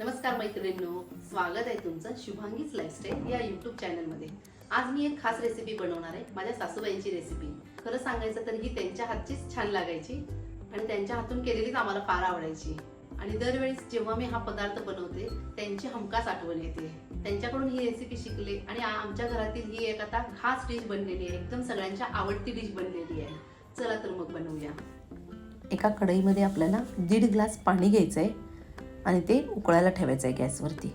नमस्कार मैत्रिणींनो स्वागत आहे तुमचं शुभांगीच लाईफस्टाईल या युट्यूब चॅनलमध्ये आज मी एक खास रेसिपी बनवणार आहे माझ्या सासूबाईंची रेसिपी खरं सांगायचं तर ही त्यांच्या हातचीच छान लागायची आणि त्यांच्या हातून केलेलीच आम्हाला फार आवडायची. आणि दरवेळेस जेव्हा मी हा पदार्थ बनवते त्यांची हमखास आठवण येते. त्यांच्याकडून ही रेसिपी शिकले आणि आमच्या घरातील ही एक आता खास डिश बनलेली आहे एकदम सगळ्यांच्या आवडती डिश बनलेली आहे. चला तर मग बनवूया. एका कढईमध्ये आपल्याला दीड ग्लास पाणी घ्यायचं आहे आणि ते उकळायला ठेवायचं आहे गॅसवरती.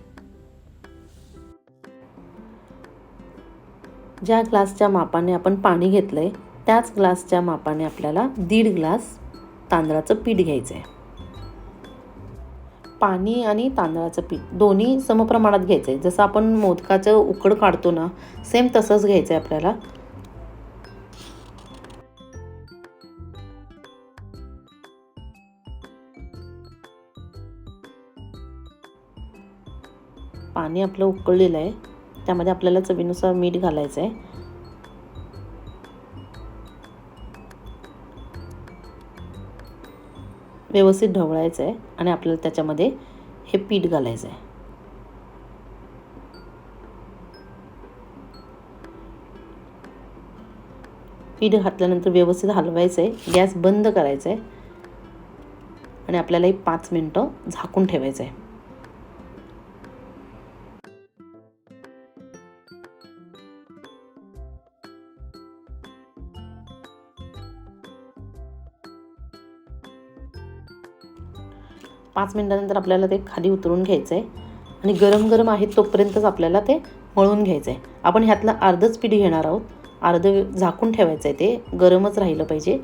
ज्या ग्लासच्या मापाने आपण पाणी घेतलं आहे त्याच ग्लासच्या मापाने आपल्याला दीड ग्लास तांदळाचं पीठ घ्यायचं आहे पाणी आणि तांदळाचं पीठ दोन्ही समप्रमाणात घ्यायचं आहे जसं आपण मोदकाचं उकड काढतो ना सेम तसंच घ्यायचं आहे आपल्याला. पाणी आपलं उकळलेलं आहे. त्यामध्ये आपल्याला चवीनुसार मीठ घालायचं आहे. व्यवस्थित ढवळायचं आहे आणि आपल्याला त्याच्यामध्ये हे पीठ घालायचं आहे. पीठ घातल्यानंतर व्यवस्थित हलवायचं आहे. गॅस बंद करायचा आहे. आणि आपल्याला एक पाच मिनटं झाकून ठेवायचं आहे. पाच मिनटानंतर आपल्याला ते खाली उतरून घ्यायचं आहे आणि गरम गरम आहेत तोपर्यंतच आपल्याला ते मळून घ्यायचं आहे आपण ह्यातलं अर्धच पीठ घेणार आहोत. अर्ध झाकून ठेवायचं आहे ते. गरमच राहिलं पाहिजे.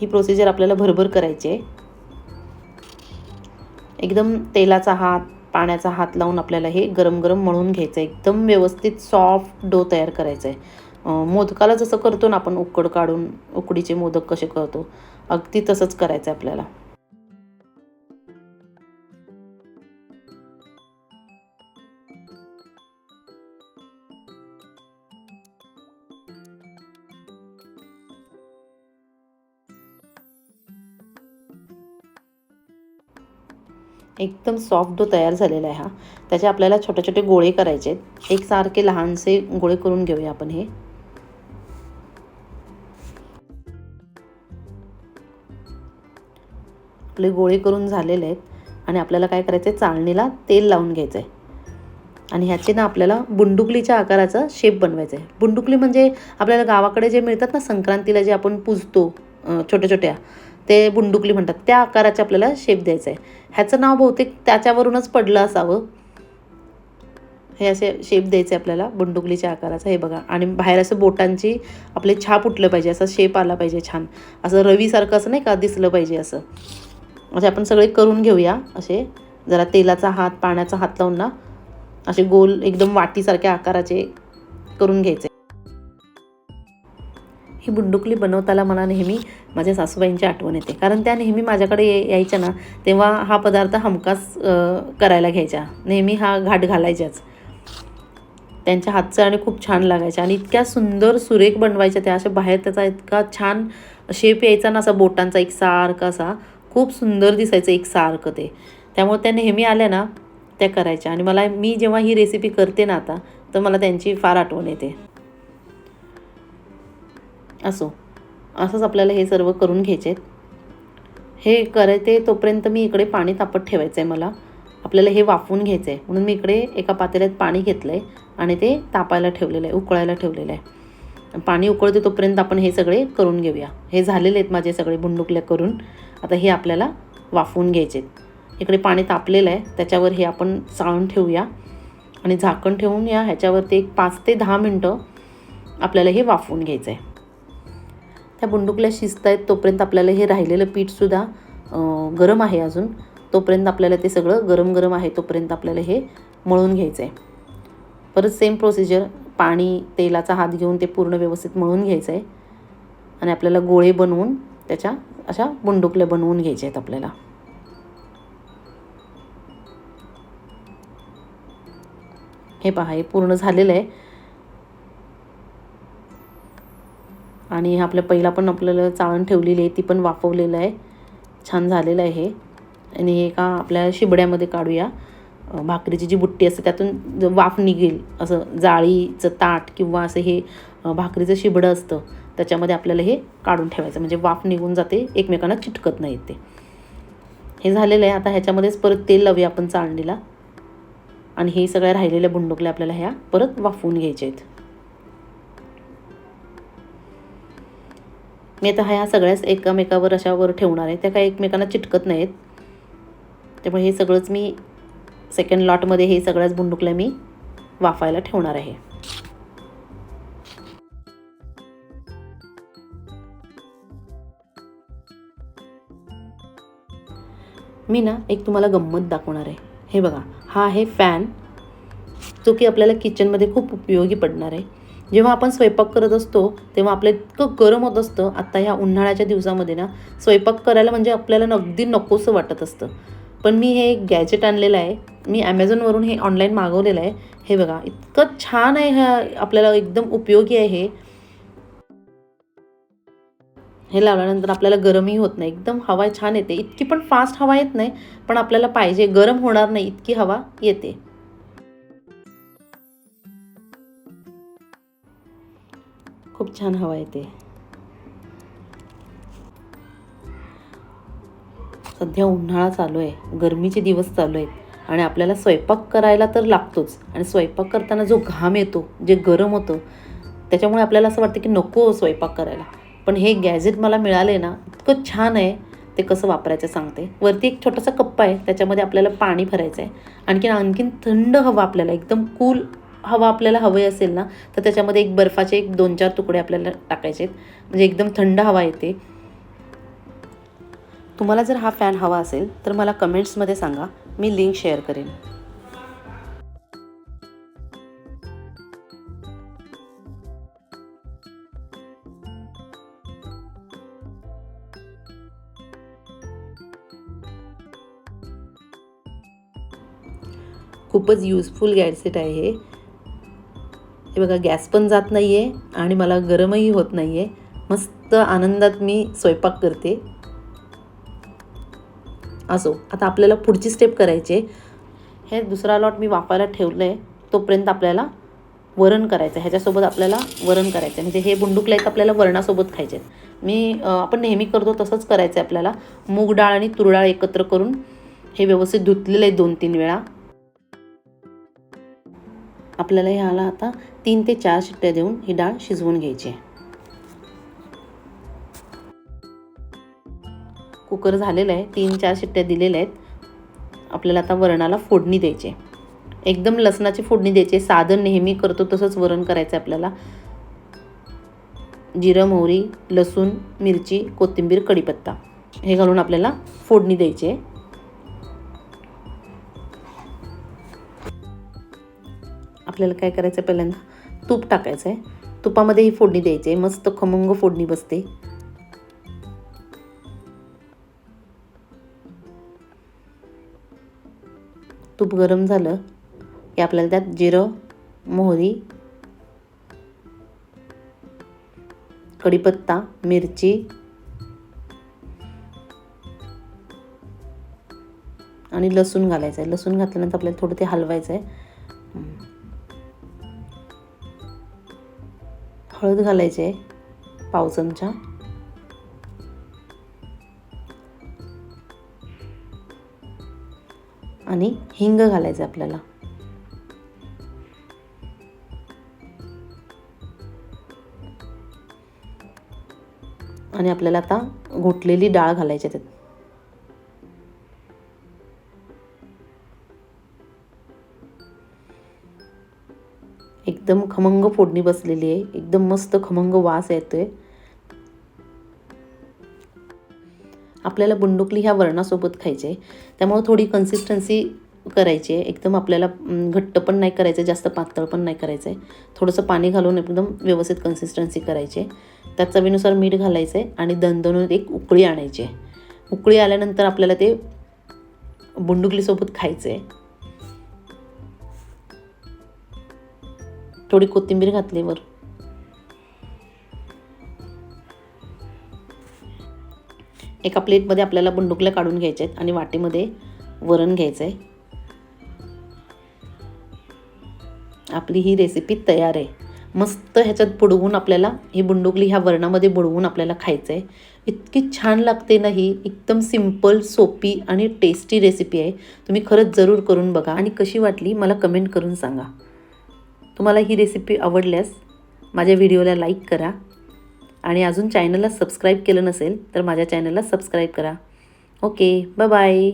ही प्रोसिजर आपल्याला भरभर करायची आहे एकदम तेलाचा हात पाण्याचा हात लावून आपल्याला हे गरम गरम मळून घ्यायचं आहे एकदम व्यवस्थित सॉफ्ट डो तयार करायचा आहे मोदकाला जसं करतो ना आपण उकड काढून उकडीचे मोदक कसे करतो अगदी तसंच करायचं आहे आपल्याला. एकदम सॉफ्ट डो तयार झालेला आहे हा. त्याचे आपल्याला छोटे छोटे गोळे करायचे आहेत. एकसारखे लहानसे गोळे करून घेऊया आपण हे. आपले गोळे करून झालेले आहेत आणि आपल्याला काय करायचं आहे चाळणीला तेल लावून घ्यायचं आहे आणि ह्याचे ना आपल्याला बुंडुकलीच्या आकाराचा शेप बनवायचा आहे बुंडुकली म्हणजे आपल्याला गावाकडे जे मिळतात ना संक्रांतीला जे आपण पुजतो छोट्या छोट्या ते बुंडुकली म्हणतात. त्या आकाराचे आपल्याला शेप द्यायचं आहे ह्याचं नाव बहुतेक त्याच्यावरूनच पडलं असावं. हे असे शेप द्यायचे आपल्याला बुंडुकलीच्या आकाराचा. हे बघा. आणि बाहेर असं बोटांची आपले छाप उठलं पाहिजे असं शेप आला पाहिजे छान. असं रवीसारखं असं नाही का दिसलं पाहिजे असं. म्हणजे आपण सगळे करून घेऊया. असे जरा तेलाचा हात पाण्याचा हात लावून ना असे गोल एकदम वाटीसारख्या आकाराचे करून घ्यायचे. ही बुंडुकली बनवताना मला नेहमी माझ्या सासूबाईंची आठवण येते. कारण त्या नेहमी माझ्याकडे ये- यायच्या ना तेव्हा हा पदार्थ हमखास करायला घ्यायच्या. नेहमी हा घाट घालायच्याच. त्यांच्या हातचं आणि खूप छान लागायच्या. आणि इतक्या सुंदर सुरेख बनवायच्या त्या अशा बाहेर त्याचा इतका छान शेप यायचा ना असा बोटांचा एक सारखा असा खूप सुंदर दिसायचं एक सारखं ते. त्यामुळे त्या नेहमी आल्या ना त्या करायच्या. आणि मला मी जेव्हा ही रेसिपी करते ना आता तर मला त्यांची फार आठवण येते. असो. असंच आपल्याला हे सर्व करून घ्यायचे हे करायचे तोपर्यंत मी इकडे पाणी तापत ठेवायचं आहे मला. आपल्याला हे वाफवून घ्यायचं आहे म्हणून मी इकडे एका पातेल्यात पाणी घेतलं आहे आणि ते तापायला ठेवलेलं आहे उकळायला ठेवलेलं आहे. पाणी उकळते तोपर्यंत आपण हे सगळे करून घेऊया. हे झालेले आहेत माझे सगळे बुंडुकल्या करून. आता हे आपल्याला वाफवून घ्यायचे आहेत इकडे पाणी तापलेलं आहे त्याच्यावर हे आपण चाळून ठेवूया. आणि झाकण ठेवून या ह्याच्यावरती एक पाच ते दहा मिनटं आपल्याला हे वाफवून घ्यायचं आहे त्या बुंडुकल्या शिजत आहेत तोपर्यंत आपल्याला हे राहिलेलं पीठसुद्धा गरम आहे अजून. तोपर्यंत आपल्याला ते सगळं गरम गरम आहे तोपर्यंत आपल्याला हे मळून घ्यायचं आहे परत सेम प्रोसिजर पाणी तेलाचा हात घेऊन ते पूर्ण व्यवस्थित मळून घ्यायचं आहे आणि आपल्याला गोळे बनवून त्याच्या अशा बुंडुकल्या बनवून घ्यायच्या आहेत आपल्याला. हे पहा हे पूर्ण झालेलं आहे. आणि आपल्या पहिला पण आपल्याला चाळण ठेवलेली आहे ती पण वाफवलेलं आहे. छान झालेलं आहे हे. आणि हे का आपल्या शिबड्यामध्ये काढूया. भाकरीची जी बुट्टी असते त्यातून वाफ निघेल असं जाळीचं ताट किंवा असं हे भाकरीचं शिबडं असतं त्याच्यामध्ये आपल्याला हे काढून ठेवायचं. म्हणजे वाफ निघून जाते एकमेकांना चिटकत नाही ते. हे झालेलं आहे. आता ह्याच्यामध्येच परत तेल लावूया आपण चाळणीला. आणि हे सगळ्या राहिलेल्या बुंडुकल्या आपल्याला ह्या परत वाफवून घ्यायच्या आहेत. मी आता ह्या सगळ्याच एकामेकावर अशावर ठेवणार आहे. त्या काही एकमेकांना चिटकत नाहीत. त्यामुळे हे सगळंच मी सेकंड लॉटमध्ये हे सगळ्याच बुंडुकल्या मी वाफायला ठेवणार आहे. मी ना एक तुम्हाला गंमत दाखवणार आहे. हे बघा हा आहे फॅन जो की आपल्याला किचनमध्ये खूप उपयोगी पडणार आहे. जेव्हा आपण स्वयंपाक करत असतो तेव्हा आपलं इतकं गरम होत असतं. आत्ता ह्या उन्हाळ्याच्या दिवसामध्ये ना स्वयंपाक करायला म्हणजे आपल्याला अगदी नकोसं वाटत असतं. पण मी हे एक गॅजेट आणलेलं आहे. मी ॲमेझॉनवरून हे ऑनलाईन मागवलेलं आहे. हे बघा इतकं छान आहे ह्या आपल्याला एकदम उपयोगी आहे हे. हे लावल्यानंतर आपल्याला गरमही होत नाही. एकदम हवा छान येते. इतकी पण फास्ट हवा येत नाही पण आपल्याला पाहिजे. गरम होणार नाही इतकी हवा येते. खूप छान हवा येते. सध्या उन्हाळा चालू आहे गरमीचे दिवस चालू आहेत आणि आपल्याला स्वयंपाक करायला तर लागतोच. आणि स्वयंपाक करताना जो घाम येतो जे गरम होतं त्याच्यामुळे आपल्याला असं वाटतं की नको स्वयंपाक करायला. पण हे गॅजेट मला मिळाले ना इतकं छान आहे ते कसं वापरायचं सांगते. वरती एक छोटासा कप्पा आहे त्याच्यामध्ये आपल्याला पाणी भरायचं आहे आणखीन आणखीन थंड हवा आपल्याला एकदम कूल हवा आपल्याला हवी असेल ना तर त्याच्यामध्ये एक बर्फाचे एक दोन चार तुकडे आपल्याला टाकायचे आहेत. म्हणजे एकदम थंड हवा येते. तुम्हाला जर हा फॅन हवा असेल तर मला कमेंट्समध्ये सांगा. मी लिंक शेअर करेन. खूपच युजफुल गॅडसेट आहे हे बघा गॅस पण जात नाही आहे आणि मला गरमही होत नाही आहे मस्त आनंदात मी स्वयंपाक करते. असो आता आपल्याला पुढची स्टेप करायची आहे. हे दुसरा लॉट मी वाफायला ठेवलं आहे तोपर्यंत आपल्याला वरण करायचं आहे. ह्याच्यासोबत आपल्याला वरण करायचं आहे. म्हणजे हे बुंडुकले आहेत आपल्याला वरणासोबत खायचे आहेत. मी आपण नेहमी करतो तसंच करायचं आहे आपल्याला. मूग डाळ आणि तुरडाळ एकत्र करून हे व्यवस्थित धुतलेलं आहे दोन तीन वेळा. आपल्याला ह्याला आता तीन ते चार शिट्ट्या देऊन ही डाळ शिजवून घ्यायची आहे कुकर झालेलं आहे तीन चार शिट्ट्या दिलेल्या आहेत आपल्याला आता वरणाला फोडणी द्यायची आहे. एकदम लसणाची फोडणी द्यायची आहे. साधं नेहमी करतो तसंच वरण करायचं आहे आपल्याला जिरं मोहरी लसूण मिरची कोथिंबीर कढीपत्ता हे घालून आपल्याला फोडणी द्यायची आहे आपल्याला काय करायचं आहे पहिल्यांदा तूप टाकायचं आहे तुपामध्ये ही फोडणी द्यायची आहे मस्त खमंग फोडणी बसते. तूप गरम झालं की आपल्याला त्यात जिरं मोहरी कढीपत्ता मिरची आणि लसूण घालायचं आहे लसूण घातल्यानंतर आपल्याला थोडं ते हलवायचं आहे हळद घालायची आहे पाव चमचा. आणि हिंग घालायचं आहे आपल्याला. आणि आपल्याला आता घोटलेली डाळ घालायची आहे त्यात. एकदम खमंग फोडणी बसलेली आहे. एकदम मस्त खमंग वास येतोय. आपल्याला बुंडुकली ह्या वरणासोबत खायची आहे. त्यामुळे थोडी कन्सिस्टन्सी करायची आहे. एकदम आपल्याला घट्ट पण नाही करायचं जास्त पातळ पण नाही करायचं आहे. थोडंसं पाणी घालून एकदम व्यवस्थित कन्सिस्टन्सी करायची आहे. त्यात चवीनुसार मीठ घालायचं आहे आणि दणदणून एक उकळी आणायची आहे. उकळी आल्यानंतर आपल्याला ते बुंडुकलीसोबत खायचं आहे. थोडी कोथिंबीर घातली वर. एका प्लेटमध्ये आपल्याला बुंडुकल्या काढून घ्यायच्या आहेत आणि वाटीमध्ये वरण घ्यायचं आहे आपली ही रेसिपी तयार आहे. मस्त ह्याच्यात बुडवून आपल्याला ही बुंडुकली ह्या वरणामध्ये बुडवून आपल्याला खायचं आहे इतकी छान लागते ना ही एकदम सिंपल सोपी आणि टेस्टी रेसिपी आहे. तुम्ही खरंच जरूर करून बघा आणि कशी वाटली मला कमेंट करून सांगा. तुम्हाला ही रेसिपी आवडल्यास माझ्या व्हिडिओला लाईक करा. आणि अजून चॅनलला सबस्क्राईब केलं नसेल तर माझ्या चॅनलला सबस्क्राईब करा. Okay bye bye